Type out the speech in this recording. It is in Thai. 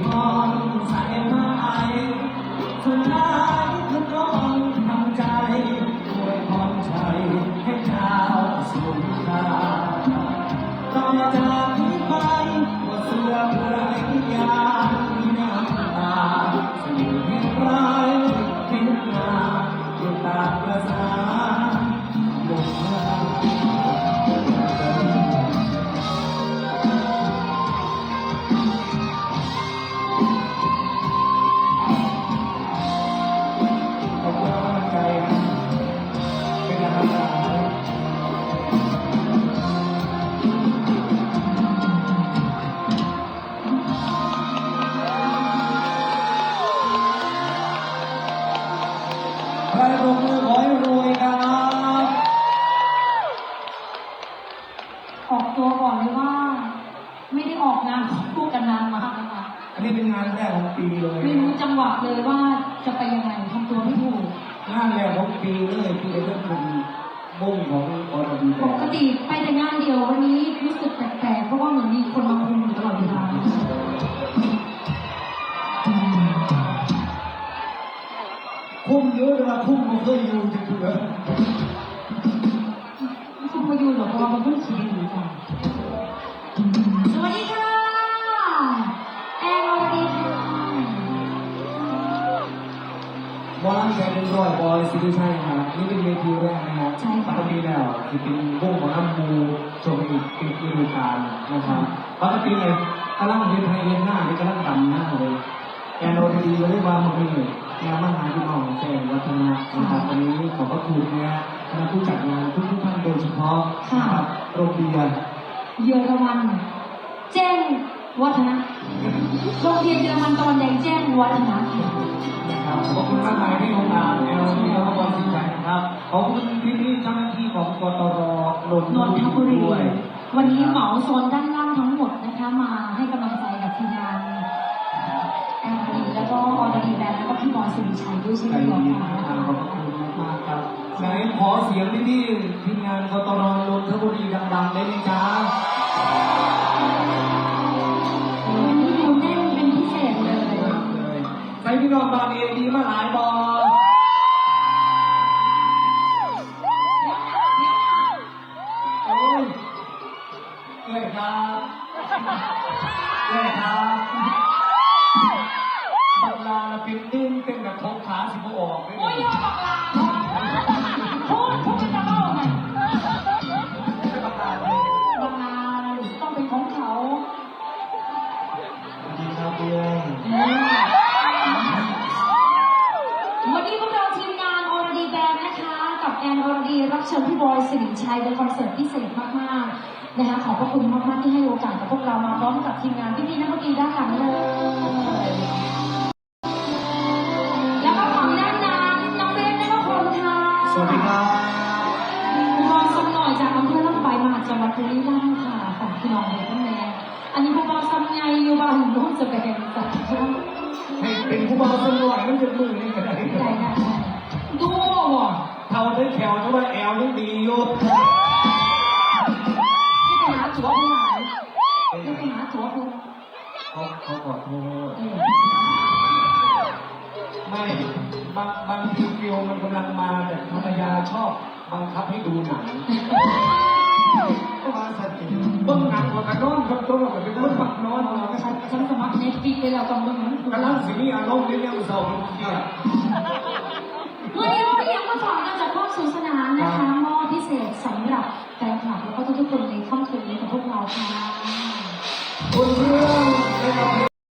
you. อกตัวก่อนเลยว่า ไม่ได้ออกงานคู่กันนานมากนะคะอันนี้เป็นงานแรกของปีเลยไม่รู้จังหวะเลยว่าจะไปยังไงทำตัวไม่ถูกงานแรกของปีเลยปีเริ่มเป็นบุ้งของอรดีปกติไปแต่งานเดียววันนี้รู้สึกแปลกๆเพราะว่าเหมือนมีคนมาคุมตลอดเวลาคุมเยอะเวลาคุมมันก็อยู่จริงๆคุมมาอยู่หรอกเพราะมันเพิ่งชีวิ ร้อยบอยซิตี้ใช่ครับนี่เป็นเวทีแรกนะครับปกติแล้วที่เป็นวงหมอลำมูชมอีกเป็นฤดูกาลนะครับปกติเลยกำลังเรียนไทยเรียนหน้านี่กำลังดำหน้าเลยแอนโอดีเลยว่ามันมีงานมหาพี่น้องแสงวัฒนะนะครับวันนี้ขอบพระคุณนะคณะผู้จัดงานทุกทุกๆท่านโดยเฉพาะนะครับโรงเรียนเยอรมันแจ้งวัฒนะโรงเรียนเยอรมันตะวันแดงแจ้งวัฒนะ ขอบคุณพี่พี่ๆเจ้าหน้าที่ของกตรนนนนทบุรีด้วยวันนี้เหมาโซนด้านล่างทั้งหมดนะคะ มาให้กำลังใจกับทีมงานแอลดีแล้วก็ออร์ดีแบนด์แล้วก็พี่บอยสิริชัยด้วยเช่นใจเดียวดีกันนะครับขอบคุณมากๆครับไหนขอเสียงพี่พี่ๆทีมงานกตรนนทบุรีดังๆได้ไหมจ๊ะวันนี้ดูแน่นเป็นพิเศษเลยเลยใส่พี่น้องบางเอดีมาหลาย เอ้ยครับบั บเชิญพี่บอยสิริชัยเป็นคอนเสิร์ตพิเศษมากๆนะคะขอบพระคุณมากๆที่ให้โอกาสกับพวกเรามาพร้อมกับทีมงานพี่ๆนักดนตรีด้านหลังเลยแล้วก็ฝั่งด้านหน้าน้องเบนนะคะคนค่ะสวัสดีครับมองสักหน่อยจากอำเภอลำปางมาจังหวัดบุรีรัมย์ค่ะฝากพี่น้องเลยท่านแม่อันนี้พวกเราซ้ำไงอยู่บ้านโน้นจะเป็นสักครั้งให้เป็นผู้บ่าวสนวยมันจะมือ เพื่อนที่ไปหาตัวเพื่อนเขาเขาขอโทษไม่บางบางทีฟิลมันกำลังมาแต่ภรรยาชอบบังคับให้ดูหนังก็มาสติเบิ้งหนังกว่ากระนอนกับตัวกับเป็นเบิ้งปักนอนเราก็ฉันฉันสมัครเน็ตฟิกไปแล้วตอนนี้กำลังสิมีอารมณ์ในเรื่องเศร้าเมื่อเมื่อนี้เราได้ยังมาฝากกันจากความสนุกสนานนะคะมอพิเศษสำหรับแฟนคลับแล้วก็ทุกๆคนในค่ำคืนนี้ของพวกเราค่ะ